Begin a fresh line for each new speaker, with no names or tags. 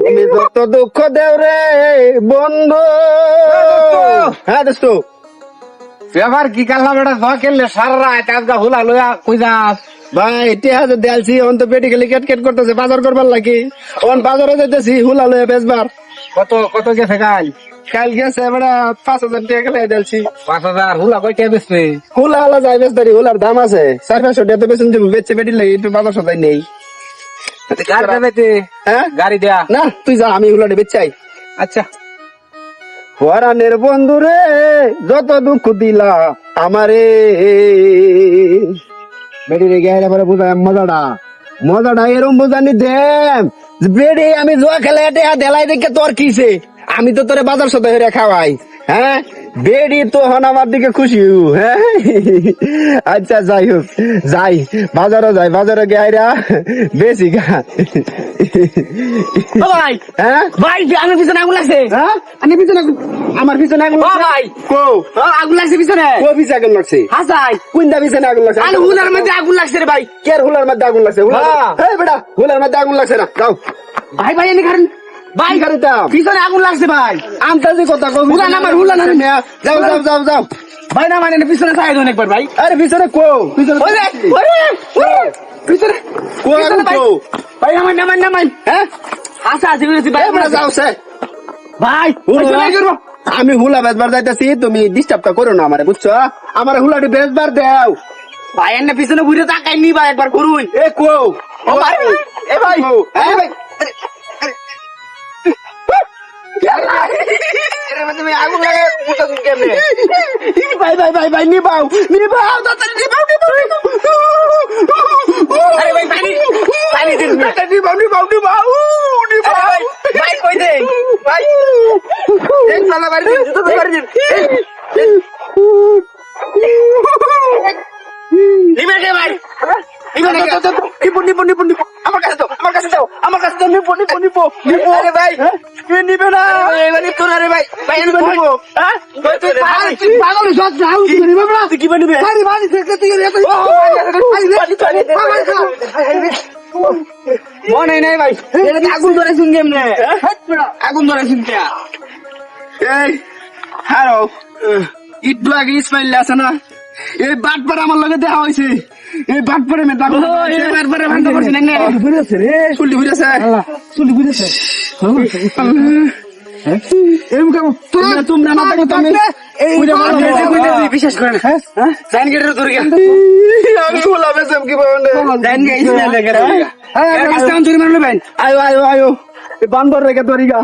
তুমি যত দুঃখ দেও রে বন্ধু। হ্যাঁ দোস্ত।
এবার কি কাল্লা বেটা ধ খেললে সারা রাত আজকা হুলা লইয়া কই যাস?
ভাই হাজার দেলছি অন তো পেটি গেলে কেট কেট করতেছে বাজার করবার লাগি। অন বাজারে যাইতেছি হুলা লয়ে বেচবার।
কত কত গেছে কাল?
কাল গেছে পাঁচ হাজার টাকা দেলছি।
পাঁচ হাজার হুলা কই কে বেচবে?
হুলা হুলা যাই বেচদারি হুলার দাম আছে। চার পাঁচশো টাকা তো বেচুন যাব বেচছে পেটি লাগে একটু বাজার সদাই নেই।
গাড়ি দেবে
হ্যাঁ?
গাড়ি দেয়া
না তুই যা আমি হুলাটা বেচাই।
আচ্ছা।
পরাণের বন্ধু রে যত দুঃখ দিলা আমারে। বেড়ি রে গেলে পরে বুঝা মজাটা। মজাটা এরম বোঝানি দেম। বেড়ে আমি জোয়া খেলে এটা দেলাই দেখে তোর কিসে? আমি তো তোরে বাজার সাথে হেরে খাওয়াই হ্যাঁ? বেড়ি তো হন আমার দিকে খুশি হ্যাঁ? আচ্ছা যাই হোক যাই বাজারও যাই বাজারে গেরা বেশি গা।
ভাই
হ্যাঁ?
ভাই আমার পিছনে আগুন লাগছে
হ্যাঁ? আমি পিছনে আমার পিছনে আগুন লাগছে?
ভাই।
কো
আগুন লাগছে পিছনে।
কো পিছে আগুন লাগছে।
হাসাই
কোনটা পিছনে আগুন লাগছে।
আলু হুলার মধ্যে আগুন লাগছে রে ভাই।
কের হুলার মধ্যে আগুন লাগছে? হুলার
হ্যাঁ।
বেটা হুলার মধ্যে আগুন লাগছে না যাও।
ভাই ভাই এনে কারণ ভাই
কি করিতাম
পিছনে আগুন লাগছে ভাই?
আমতাজি কথা কো
হুলার নাম্বার, হুলার নাম্বার।
যাও যাও যাও যাও।
ভাই না মানে পিছনে চাই দেন একবার ভাই।
আরে পিছনে কো পিছনে
ওরে ওরে ওরে পিছনে
কো আগুন
ভাই।
কো।
ভাই নামাই নামাই নামাই
হ্যাঁ?
হাসা আছে বলেছি ভাই
বেটা যাও সে।
ভাই। পিছনে করব?
আমি হুলা বেচবার যাইতাছি তুমি ডিস্টার্বটা করো না আমারে বুঝছ? আমার হুলাটি বেচবার দেও।
ভাই এনে পিছনে ঘুরে তাকাই নি ভাই একবার করুন
এ কো।
ও ভাই এ ভাই।
কো। এই ভাই
আগুন লাগে মুটা তুমি কেমনে
ভাই ভাই ভাই ভাই নিবাও নিবাও তাড়াতাড়ি নিবাও নিবাও
আরে ভাই পানি পানি দিন
তাড়াতাড়ি নিবাও নিবাও নিবাও নিবাও
ভাই কই দে ভাই
এক সালা বাড়ি দিন জুতো বাড়ি দিন
নিবে কে ভাই
নিবো নিবো নিবো নিবো নিবো আমার কাছে দাও আমার কাছে দাও আমার কাছে দাও নিবো নিবো নিবো নিবো
আরে ভাই
তুমি নিবে না
এবারে তোর আরে ভাই ভাই আমি
নিবো নিবো
হ্যাঁ তুই পাগল
তুই পাগল সব যাও তুই নিবে না
তুই কি বানিবে
বাড়ি বাড়ি থেকে তুই এত
মনে নাই ভাই আগুন ধরে শুন কেমনে আগুন ধরে শুন কে
এই হ্যালো একটু আগে ইসমাইল আছে না এই বাটপার আমার লগে দেখা হয়েছে এই বাটপারে মে দাগ
ও, এই বাটপারে পারছি। না।
বুঝেছে রে। চুলি চুলি এরকম কেমন তোমরা তোমরা না। থাকো তুমি
মারলো ভাই।
আয়ো আয়ো আয়ো। বান্দর রেখে তরিগা